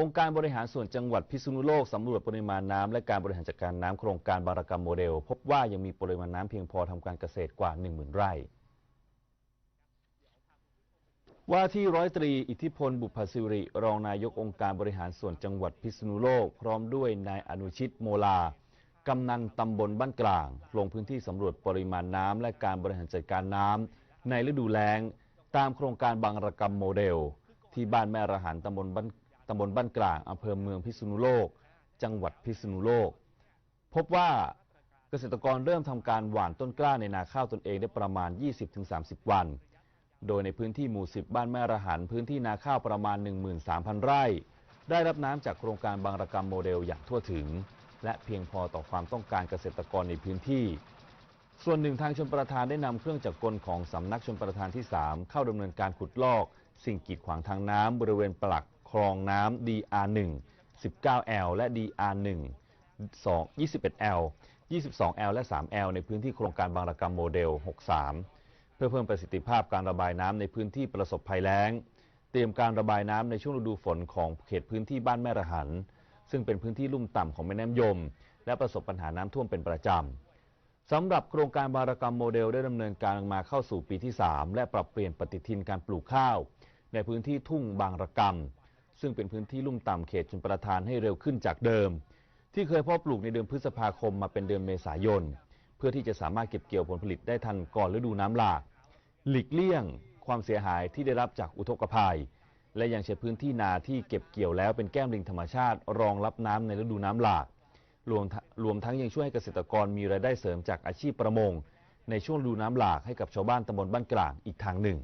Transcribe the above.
องค์การบริหารส่วนจังหวัดพิษณุโลกสำรวจปริมาณน้ำและการบริหารจัดการน้ำโครงการบารกรรมโมเดล พบว่ายังมีปริมาณน้ำเพียงพอทำการเกษตรกว่า 10,000 ไร่ ว่าที่ร้อยตรีอิทธิพลบุพศิริ รองนายกองค์การบริหารส่วนจังหวัดพิษณุโลก พร้อมด้วยนายอนุชิตโมลากำนันตำบลบ้านกลาง ลงพื้นที่สำรวจปริมาณน้ำและการบริหารจัดการน้ำในฤดูแล้ง ตามโครงการบางระกรรมโมเดล ที่บ้านแม่ระหันตำบลบ้าน ตำบลบ้านกลางอำเภอเมืองพิษณุโลก จังหวัดพิษณุโลก พบว่าเกษตรกรเริ่มทำการหว่านต้นกล้าในนาข้าวตนเองได้ประมาณ 20-30 วัน โดยในพื้นที่หมู่ 10 บ้านแม่ระหันพื้นที่นาข้าวประมาณ 13,000 ไร่ ได้รับน้ำจากโครงการบางระกรรมโมเดลอย่างทั่วถึง และเพียงพอต่อความต้องการเกษตรกรในพื้นที่ ส่วนหนึ่งทางชนประทานได้นำเครื่องจักรกลของสำนักชนประทานที่ 3 เข้าดำเนินการขุดลอก สิ่งกีดขวางทางน้ำบริเวณปลัก คลองน้ำ DR1 19L และ DR1 2 21L 22L และ 3L ในพื้นที่โครงการบางระกรรมโมเดล 63 เพื่อเพิ่มประสิทธิภาพการระบายน้ำในพื้นที่ประสบภัยแล้ง เตรียมการระบายน้ำในช่วงฤดูฝนของเขตพื้นที่บ้านแม่ระหัน ซึ่งเป็นพื้นที่ลุ่มต่ำของแม่น้ำยม และประสบปัญหาน้ำท่วมเป็นประจำสำหรับโครงการบารกรรมโมเดลได้ดำเนินการมาเข้าสู่ปีที่ 3 และปรับเปลี่ยนปฏิทินการปลูกข้าว ในพื้นที่ทุ่งบางระกรรม ซึ่งเป็นพื้นที่ลุ่มต่ำเขตชนประทานให้เร็วขึ้นจากเดิม ที่เคยเพาะปลูกในเดือนพฤษภาคมมาเป็นเดือนเมษายน เพื่อที่จะสามารถเก็บเกี่ยวผลผลิตได้ทันก่อนฤดูน้ำหลาก หลีกเลี่ยง ความเสียหายที่ได้รับจากอุทกภัย และยังใช้พื้นที่นาที่เก็บเกี่ยวแล้วเป็นแก้มลิงธรรมชาติ รองรับน้ำในฤดูน้ำหลากรวมรวมทั้งยังช่วยให้เกษตรกรมีรายได้เสริมจากอาชีพประมง ในช่วงฤดูน้ำหลากให้กับชาวบ้านตำบลบ้านกลางอีกทางหนึ่ง